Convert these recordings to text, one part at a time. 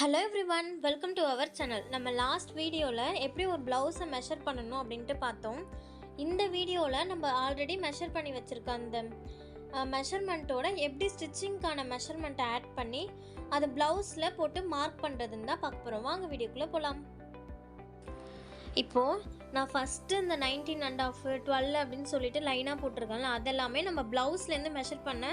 Hello every one welcome to our channel நம்ம last வீடியோவில் எப்படி ஒரு ப்ளவுஸை மெஷர் பண்ணணும் அப்படின்ட்டு பார்த்தோம். இந்த வீடியோவில் நம்ம ஆல்ரெடி மெஷர் பண்ணி வச்சுருக்க அந்த மெஷர்மெண்ட்டோட எப்படி ஸ்டிச்சிங்க்கான மெஷர்மெண்ட்டை ஆட் பண்ணி அதை ப்ளவுஸில் போட்டு மார்க் பண்ணுறதுன்னு தான் பார்க்க போகிறோம் வாங்க வீடியோக்குள்ளே போகலாம் இப்போது நான் ஃபஸ்ட்டு இந்த நைன்டீன் அண்ட் ஆஃப் டுவெல் அப்படின்னு சொல்லிட்டு லைனாக போட்டிருக்கேன்ல அதெல்லாமே நம்ம ப்ளவுஸ்லேருந்து மெஷர் பண்ண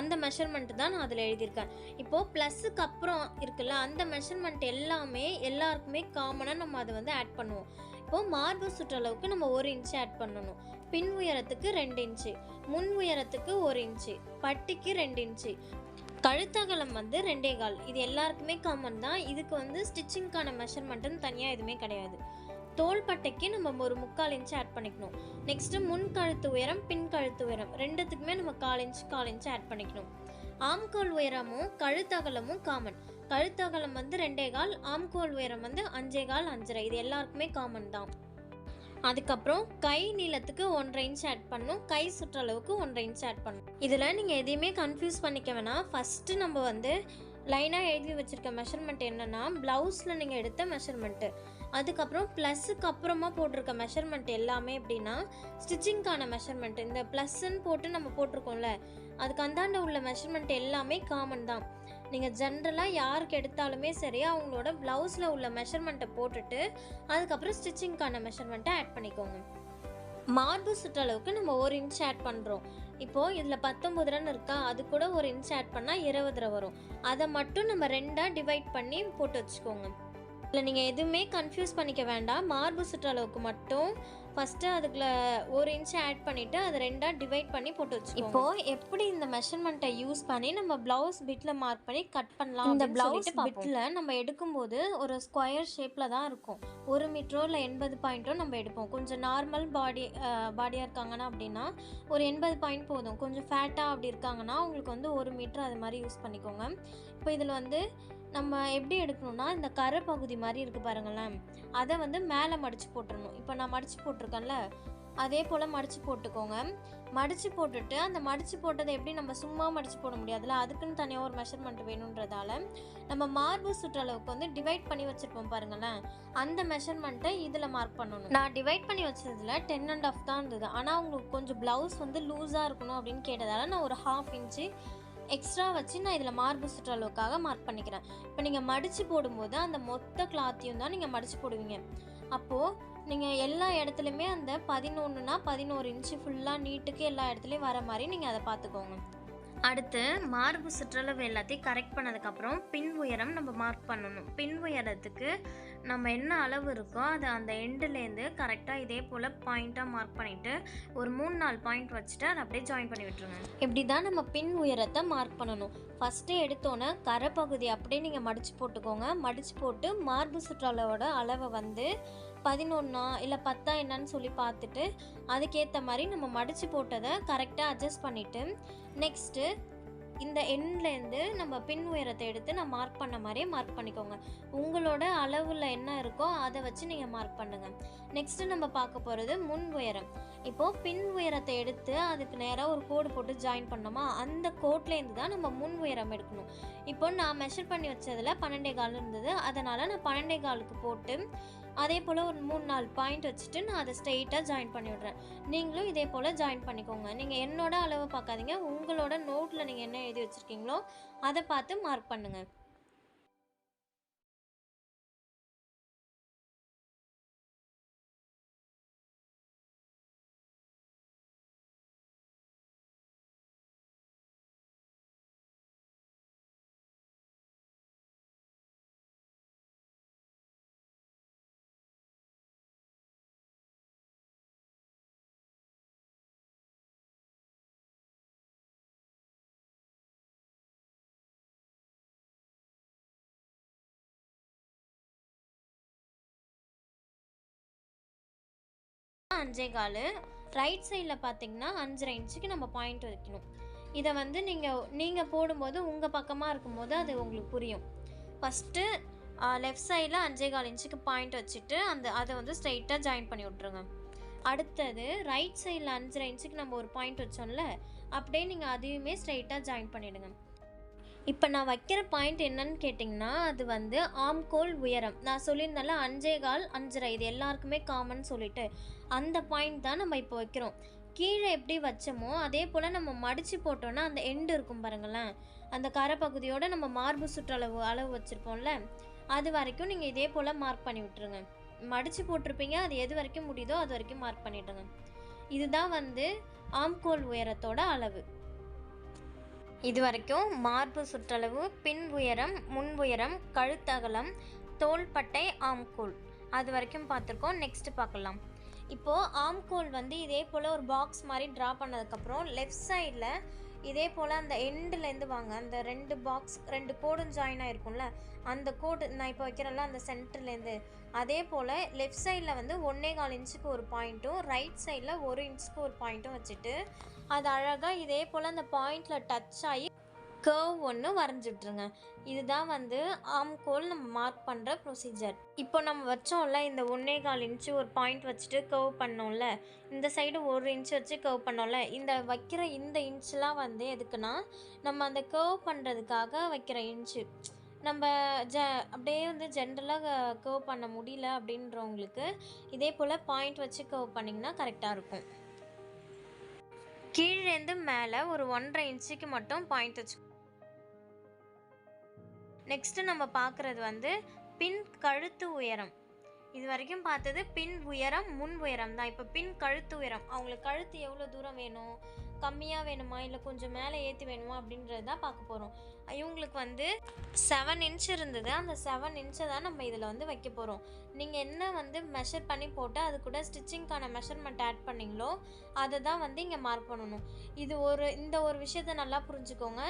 அந்த மெஷர்மெண்ட் தான் நான் அதில் எழுதியிருக்கேன். இப்போது ப்ளஸ்ஸுக்கு அப்புறம் இருக்குல்ல அந்த மெஷர்மெண்ட் எல்லாமே எல்லாருக்குமே காமனாக நம்ம அதை வந்து ஆட் பண்ணுவோம். இப்போது மார்பு சுற்றளவுக்கு நம்ம ஒரு இன்ச்சு ஆட் பண்ணணும். பின் உயரத்துக்கு ரெண்டு இன்ச்சு முன் உயரத்துக்கு ஒரு இன்ச்சு பட்டிக்கு ரெண்டு இன்ச்சு கழுத்தகலம் வந்து ரெண்டே கால். இது எல்லாருக்குமே காமன் தான். இதுக்கு வந்து ஸ்டிச்சிங்க்கான மெஷர்மெண்ட்டுன்னு தனியாக எதுவுமே கிடையாது. தோள்பட்டைக்கு நம்ம ஒரு முக்கால் இன்ச் ஆட் பண்ணிக்கணும். நெக்ஸ்ட்டு முன் கழுத்து உயரம் பின் கழுத்து உயரம். ரெண்டுத்துக்குமே நம்ம கால் இன்ச் கால் இன்ச் ஆட் பண்ணிக்கணும். ஆம்கோல் உயரமும் கழுத்தகலமும் காமன் கழுத்தகலம் வந்து ரெண்டே கால் ஆம்கோல் உயரம் வந்து அஞ்சே கால் அஞ்சரை. இது எல்லாருக்குமே காமன் தான். அதுக்கப்புறம் கை நீளத்துக்கு ஒன்றரை இன்ச் ஆட் பண்ணும் கை சுற்றளவுக்கு ஒன்றரை இன்ச் ஆட் பண்ணணும். இதில் நீங்கள் எதையுமே கன்ஃபியூஸ் பண்ணிக்க வேணாம். ஃபஸ்ட்டு நம்ம வந்து லைனாக எழுதி வச்சுருக்க மெஷர்மெண்ட் என்னென்னா ப்ளவுஸில் நீங்கள் எடுத்த மெஷர்மெண்ட்டு அதுக்கப்புறம் ப்ளஸ்ஸுக்கு அப்புறமா போட்டிருக்க மெஷர்மெண்ட் எல்லாமே எப்படின்னா ஸ்டிச்சிங்க்கான மெஷர்மெண்ட் இந்த ப்ளஸ்ன்னு போட்டு நம்ம போட்டிருக்கோம்ல அதுக்கு அந்தாண்ட உள்ள மெஷர்மெண்ட் எல்லாமே காமன் தான். நீங்கள் ஜென்ரலாக யாருக்கு எடுத்தாலுமே சரி அவங்களோட ப்ளவுஸில் உள்ள மெஷர்மெண்ட்டை போட்டுட்டு அதுக்கப்புறம் ஸ்டிச்சிங்க்கான மெஷர்மெண்ட்டை ஆட் பண்ணிக்கோங்க. மார்பு சுற்றளவுக்கு நம்ம ஒரு இன்ச் ஆட் பண்ணுறோம் இப்போது இதில் பத்தொம்பது ரன் இருக்கா அது கூட ஒரு இன்ச் ஆட் பண்ணால் இருபது ரூபா வரும். அதை மட்டும் நம்ம ரெண்டாக டிவைட் பண்ணி போட்டு வச்சுக்கோங்க. இதில் நீங்கள் எதுவுமே கன்ஃபியூஸ் பண்ணிக்க வேண்டாம். மார்பு சுற்றளவுக்கு மட்டும் ஃபஸ்ட்டு அதுக்குள்ள ஒரு இன்ச் ஆட் பண்ணிவிட்டு அதை ரெண்டாக டிவைட் பண்ணி போட்டு வச்சு இப்போது எப்படி இந்த மெஷர்மெண்ட்டை யூஸ் பண்ணி நம்ம ப்ளவுஸ் பிட்டில் மார்க் பண்ணி கட் பண்ணலாம் இந்த ப்ளவுஸ் பிட்டில் நம்ம எடுக்கும்போது ஒரு ஸ்கொயர் ஷேப்பில் தான் இருக்கும். ஒரு மீட்டரோ இல்லை எண்பது பாயிண்ட்டோ நம்ம எடுப்போம். கொஞ்சம் நார்மல் பாடி பாடியாக இருக்காங்கன்னா அப்படின்னா ஒரு எண்பது பாயிண்ட் போதும். கொஞ்சம் ஃபேட்டாக அப்படி இருக்காங்கன்னா உங்களுக்கு வந்து ஒரு மீட்டர் அது மாதிரி யூஸ் பண்ணிக்கோங்க. இப்போ இதில் வந்து நம்ம எப்படி எடுக்கணும்னா இந்த கரை பகுதி மாதிரி இருக்குது பாருங்களேன். அதை வந்து மேலே மடித்து போட்டுடணும் இப்போ நான் மடித்து போட்டிருக்கேன்ல அதே போல் மடித்து போட்டுக்கோங்க. மடித்து போட்டுட்டு அந்த மடித்து போட்டதை எப்படி நம்ம சும்மா மடித்து போட முடியாதுல்ல? அதுக்குன்னு தனியாக ஒரு மெஷர்மெண்ட் வேணுன்றதால நம்ம மார்பு சுற்றளவுக்கு வந்து டிவைட் பண்ணி வச்சுருப்போம் பாருங்களேன். அந்த மெஷர்மெண்ட்டை இதில் மார்க் பண்ணணும். நான் டிவைட் பண்ணி வச்சதில் டென் அண்ட் ஆஃப் தான் இருந்தது. ஆனால் உங்களுக்கு கொஞ்சம் ப்ளவுஸ் வந்து லூஸாக இருக்கணும் அப்படின்னு கேட்டதால நான் ஒரு ஹாஃப் இன்ச்சு எக்ஸ்ட்ரா வச்சு நான் இதில் மார்பு சுற்றளவுக்காக மார்க் பண்ணிக்கிறேன். இப்போ நீங்கள் மடித்து போடும்போது அந்த மொத்த கிளாத்தையும் தான் நீங்கள் மடித்து போடுவீங்க. அப்போது நீங்கள் எல்லா இடத்துலையுமே அந்த பதினொன்றுனா பதினோரு இன்ச்சு ஃபுல்லாக நீட்டுக்கு எல்லா இடத்துலையும் வர மாதிரி நீங்கள் அதை பார்த்துக்கோங்க. அடுத்து மார்பு சுற்றளவு எல்லாத்தையும் கரெக்ட் பண்ணதுக்கப்புறம் பின் உயரம் நம்ம மார்க் பண்ணணும். பின் உயரத்துக்கு நம்ம என்ன அளவு இருக்கோ அதை அந்த எண்டுலேருந்து கரெக்டாக இதே போல் பாயிண்ட்டாக மார்க் பண்ணிவிட்டு ஒரு மூணு நாலு பாயிண்ட் வச்சுட்டு அதை அப்படியே ஜாயின் பண்ணி விட்டுருங்க. இப்படி தான் நம்ம பின் உயரத்தை மார்க் பண்ணணும். ஃபஸ்ட்டு எடுத்தோன்னே கரை பகுதி அப்படியே நீங்கள் மடித்து போட்டுக்கோங்க. மடித்து போட்டு மார்பு சுற்றளவோட அளவை வந்து பதினொன்னா இல்லை பத்தா என்னன்னு சொல்லி பார்த்துட்டு அதுக்கேற்ற மாதிரி நம்ம மடித்து போட்டதை கரெக்டாக அட்ஜஸ்ட் பண்ணிவிட்டு நெக்ஸ்ட்டு இந்த எண்ட்லேருந்து நம்ம பின் உயரத்தை எடுத்து நான் மார்க் பண்ண மாதிரியே மார்க் பண்ணிக்கோங்க. உங்களோட அளவில் என்ன இருக்கோ அதை வச்சு நீங்கள் மார்க் பண்ணுங்கள் நெக்ஸ்ட்டு நம்ம பார்க்க போகிறது முன் உயரம். இப்போது பின் உயரத்தை எடுத்து அதுக்கு நேராக ஒரு கோடு போட்டு ஜாயின் பண்ணோமா அந்த கோட்லேருந்து தான் நம்ம முன் உயரம் எடுக்கணும். இப்போ நான் மெஷர் பண்ணி வச்சதில் பன்னெண்டே கால் இருந்தது. அதனால் நான் பன்னெண்டே காலுக்கு போட்டு அதே போல் ஒரு மூணு நாலு பாயிண்ட் வச்சுட்டு நான் அதை ஸ்ட்ரெயிட்டாக ஜாயின் பண்ணி விட்றேன் நீங்களும் இதே போல் ஜாயின் பண்ணிக்கோங்க. நீங்கள் என்னோட அளவு பார்க்காதீங்க. உங்களோட நோட்டில் நீங்கள் என்ன எழுதி வச்சுருக்கீங்களோ அதை பார்த்து மார்க் பண்ணுங்கள் அஞ்சே கால். ரைட் சைடில் பார்த்தீங்கன்னா அஞ்சரை இன்ச்சுக்கு நம்ம பாயிண்ட் வைக்கணும். இதை வந்து நீங்கள் நீங்கள் போடும்போது உங்கள் பக்கமாக இருக்கும்போது அது உங்களுக்கு புரியும். ஃபஸ்ட்டு லெஃப்ட் சைடில் அஞ்சே கால் இன்ச்சுக்கு பாயிண்ட் வச்சுட்டு அந்த அதை வந்து ஸ்ட்ரைட்டாக ஜாயின் பண்ணி விட்ருங்க அடுத்தது ரைட் சைடில் அஞ்சரை இன்ச்சுக்கு நம்ம ஒரு பாயிண்ட் வச்சோம்ல அப்படியே நீங்கள் அதையுமே ஸ்ட்ரைட்டாக ஜாயின் பண்ணிவிடுங்க இப்போ நான் வைக்கிற பாயிண்ட் என்னன்னு கேட்டிங்கன்னா அது வந்து ஆம்கோல் உயரம். நான் சொல்லியிருந்தால அஞ்சே கால் அஞ்சரை. இது எல்லாருக்குமே காமன் சொல்லிட்டு. அந்த பாயிண்ட் தான் நம்ம இப்போ வைக்கிறோம். கீழே எப்படி வச்சோமோ அதே போல் நம்ம மடித்து போட்டோன்னா அந்த எண்டு இருக்கும் பாருங்களேன். அந்த கரை பகுதியோட நம்ம மார்பு சுற்றளவு அளவு வச்சுருப்போம்ல அது வரைக்கும் நீங்கள் இதே போல் மார்க் பண்ணி விட்டுருங்க. மடித்து போட்டிருப்பீங்க அது எது வரைக்கும் முடியுதோ அது வரைக்கும் மார்க் பண்ணிவிடுங்க இதுதான் வந்து ஆம்கோல் உயரத்தோட அளவு. இது வரைக்கும் மார்பு சுற்றளவு பின் உயரம் முன் உயரம் கழுத்தகலம் தோள்பட்டை ஆம்கோல். அது வரைக்கும் பார்த்துருக்கோம். நெக்ஸ்ட் பார்க்கலாம். இப்போது ஆம்கோல் வந்து இதே போல் ஒரு பாக்ஸ் மாதிரி ட்ரா பண்ணதுக்கப்புறம் லெஃப்ட் சைடில் இதே போல் அந்த எண்டுலேருந்து வாங்க. அந்த ரெண்டு பாக்ஸ் ரெண்டு கோடும் ஜாயின் ஆகிருக்கும்ல அந்த கோடு நான் இப்போ வைக்கிறேன்ல அந்த சென்டர்லேருந்து அதே போல் லெஃப்ட் சைடில் வந்து ஒன்றே கால் இன்ச்சுக்கு ஒரு பாயிண்ட்டும் ரைட் சைடில் ஒரு இன்ச்சுக்கு ஒரு பாயிண்ட்டும் வச்சுட்டு அது அழகாக இதே போல் அந்த பாயிண்டில் டச் ஆகி கர்வ் ஒன்று வரைஞ்சி விட்ருங்க இதுதான் வந்து ஆம்கோல் நம்ம மார்க் பண்ணுற ப்ரொசீஜர் இப்போ நம்ம வச்சோம்ல இந்த ஒன்றே கால் இன்ச்சு ஒரு பாயிண்ட் வச்சுட்டு கர்வ் பண்ணோம்ல இந்த சைடு ஒரு இன்ச் வச்சு கர்வ் பண்ணோம்ல இந்த வைக்கிற இந்த இன்ச்லாம் வந்து எதுக்குன்னா நம்ம அந்த கர்வ் பண்ணுறதுக்காக வைக்கிற இன்ச்சு நம்ம ஜ அப்படியே வந்து ஜென்ரலாக கர்வ் பண்ண முடியல அப்படின்றவங்களுக்கு இதே போல் பாயிண்ட் வச்சு கர்வ் பண்ணிங்கன்னா கரெக்டாக இருக்கும். கீழேருந்து மேலே ஒரு ஒன்றரை இன்ச்சுக்கு மட்டும் பாயிண்ட் வச்சு நெக்ஸ்ட்டு நம்ம பார்க்குறது வந்து பின் கழுத்து உயரம். இது வரைக்கும் பார்த்தது பின் உயரம் முன் உயரம் தான். இப்போ பின் கழுத்து உயரம். அவங்களுக்கு கழுத்து எவ்வளோ தூரம் வேணும்? கம்மியாக வேணுமா? இல்லை கொஞ்சம் மேலே ஏற்றி வேணுமா? அப்படின்றது தான் பார்க்க போகிறோம் இவங்களுக்கு வந்து செவன் இன்ச் இருந்தது. அந்த செவன் இன்ச்சை தான் நம்ம இதில் வந்து வைக்க போகிறோம் நீங்கள் என்ன வந்து மெஷர் பண்ணி போட்டு அது கூட ஸ்டிச்சிங்க்கான மெஷர்மெண்ட் ஆட் பண்ணீங்களோ அதை தான் வந்து இங்கே மார்க் பண்ணணும். இது ஒரு இந்த ஒரு விஷயத்த நல்லா புரிஞ்சுக்கோங்க.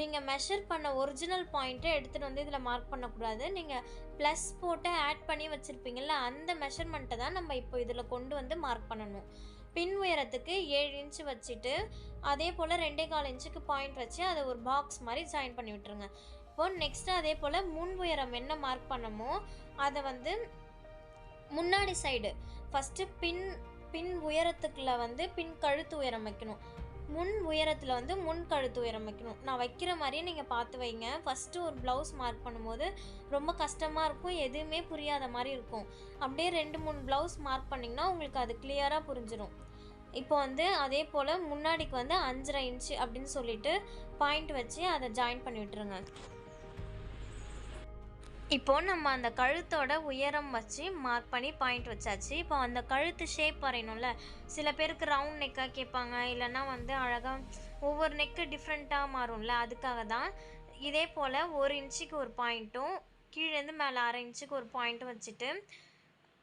நீங்கள் மெஷர் பண்ண ஒரிஜினல் பாயிண்ட்டை எடுத்துகிட்டு வந்து இதில் மார்க் பண்ணக்கூடாது. நீங்கள் ப்ளஸ் போட்டு ஆட் பண்ணி வச்சுருப்பீங்கள்ல அந்த மெஷர்மெண்ட்டை தான் நம்ம இப்போ இதில் கொண்டு வந்து மார்க் பண்ணணும். பின் உயரத்துக்கு ஏழு இன்ச்சு வச்சுட்டு அதே போல் ரெண்டே கால் இன்ச்சுக்கு பாயிண்ட் வச்சு அதை ஒரு பாக்ஸ் மாதிரி ஜாயின் பண்ணி விட்டுருங்க. இப்போ நெக்ஸ்ட்டு அதே போல் முன் உயரம் என்ன மார்க் பண்ணமோ அதை வந்து முன்னாடி சைடு ஃபஸ்ட்டு பின் பின் உயரத்துக்குள்ள வந்து பின் கழுத்து உயரம் வைக்கணும். முன் உயரத்தில் வந்து முன் கழுத்து உயரம் வைக்கணும். நான் வைக்கிற மாதிரியே நீங்கள் பார்த்து வைங்க. ஃபஸ்ட்டு ஒரு ப்ளவுஸ் மார்க் பண்ணும்போது ரொம்ப கஷ்டமாக இருக்கும். எதுவுமே புரியாத மாதிரி இருக்கும். அப்படியே ரெண்டு மூணு ப்ளவுஸ் மார்க் பண்ணிங்கன்னா உங்களுக்கு அது கிளியராக புரிஞ்சிடும் இப்போ வந்து அதே போல் முன்னாடிக்கு வந்து அஞ்சரை இன்ச்சு அப்படின்னு சொல்லிட்டு பாயிண்ட் வச்சு அதை ஜாயின் பண்ணி விட்டுருங்க. இப்போ நம்ம அந்த கழுத்தோட உயரம் வச்சு மார்க் பண்ணி பாயிண்ட் வச்சாச்சு. இப்போ அந்த கழுத்து ஷேப் வரையணும்ல. சில பேருக்கு ரவுண்ட் நெக்காக கேட்பாங்க. இல்லைன்னா வந்து அழகாக ஒவ்வொரு நெக்கு டிஃப்ரெண்ட்டாக மாறும்ல. அதுக்காக தான் இதே போல் ஒரு இன்ச்சுக்கு ஒரு பாயிண்ட்டும் கீழேருந்து மேலே அரை இன்ச்சுக்கு ஒரு பாயிண்ட்டும் வச்சுட்டு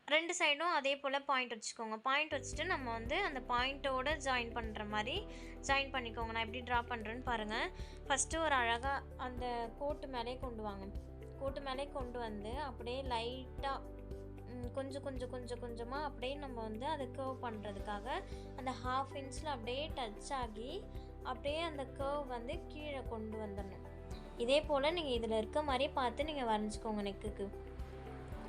ரெண்டு சைடும் அதே போல் பாயிண்ட் வச்சுக்கோங்க. பாயிண்ட் வச்சுட்டு நம்ம வந்து அந்த பாயிண்ட்டோடு ஜாயின் பண்ணுற மாதிரி ஜாயின் பண்ணிக்கோங்க. நான் எப்படி ட்ரா பண்ணுறேன்னு பாருங்கள் ஃபஸ்ட்டு ஒரு அழகாக அந்த கோட்டு மேலே கொண்டு வாங்க. கோட்டு மேலே கொண்டு வந்து அப்படியே லைட்டாக கொஞ்சம் கொஞ்சம் கொஞ்சம் கொஞ்சமாக அப்படியே நம்ம வந்து அதை கர்வ் பண்ணுறதுக்காக அந்த ஹாஃப் இன்ச்சில் அப்படியே டச் ஆகி அப்படியே அந்த கர்வ் வந்து கீழே கொண்டு வந்துடணும். இதே போல் நீங்கள் இதில் இருக்க மாதிரியே பார்த்து நீங்கள் வரைஞ்சிக்கோங்க நெக்குக்கு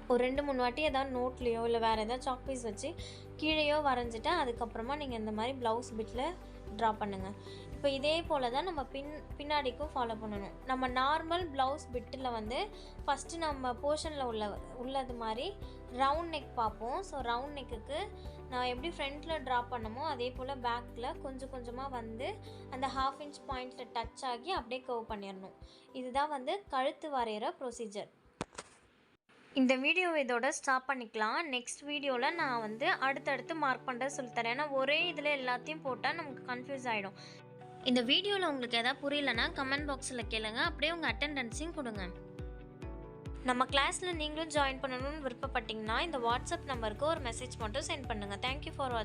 ஒரு ரெண்டு மூணு வாட்டி ஏதாவது நோட்லேயோ இல்லை வேறு ஏதாவது சாக் பீஸ் வச்சு கீழேயோ வரைஞ்சிட்டு அதுக்கப்புறமா நீங்கள் இந்த மாதிரி ப்ளவுஸ் பிட்டில் ட்ரா பண்ணுங்கள் இப்போ இதே போல் தான் நம்ம பின் பின்னாடிக்கும் ஃபாலோ பண்ணணும். நம்ம நார்மல் ப்ளவுஸ் பிட்டில் வந்து ஃபஸ்ட்டு நம்ம போர்ஷனில் உள்ள உள்ளது மாதிரி ரவுண்ட் நெக் பார்ப்போம். ஸோ ரவுண்ட் நெக்குக்கு நான் எப்படி ஃப்ரண்ட்டில் ட்ரா பண்ணமோ அதே போல் பேக்கில் கொஞ்சம் கொஞ்சமாக வந்து அந்த ஹாஃப் இன்ச் பாயிண்டில் டச் ஆகி அப்படியே கர்வ் பண்ணிடணும். இதுதான் வந்து கழுத்து வரைகிற ப்ரொசீஜர் இந்த வீடியோவை இதோட ஸ்டாப் பண்ணிக்கலாம். நெக்ஸ்ட் வீடியோவில் நான் வந்து அடுத்தடுத்து மார்க் பண்ணுறது சொல்லித்தரேன். ஏன்னா ஒரே இதில் எல்லாத்தையும் போட்டால் நமக்கு கன்ஃபியூஸ் ஆகிடும் இந்த வீடியோவில் உங்களுக்கு எதாவது புரியலன்னா கமெண்ட் பாக்ஸில் கேளுங்க. அப்படியே உங்கள் அட்டெண்டன்ஸையும் கொடுங்க. நம்ம கிளாஸில் நீங்களும் ஜாயின் பண்ணணும்னு விருப்பப்பட்டீங்கன்னா இந்த வாட்ஸ்அப் நம்பருக்கு ஒரு மெசேஜ் மட்டும் சென்ட் பண்ணுங்கள் தேங்க்யூ ஃபார் வாட்ச்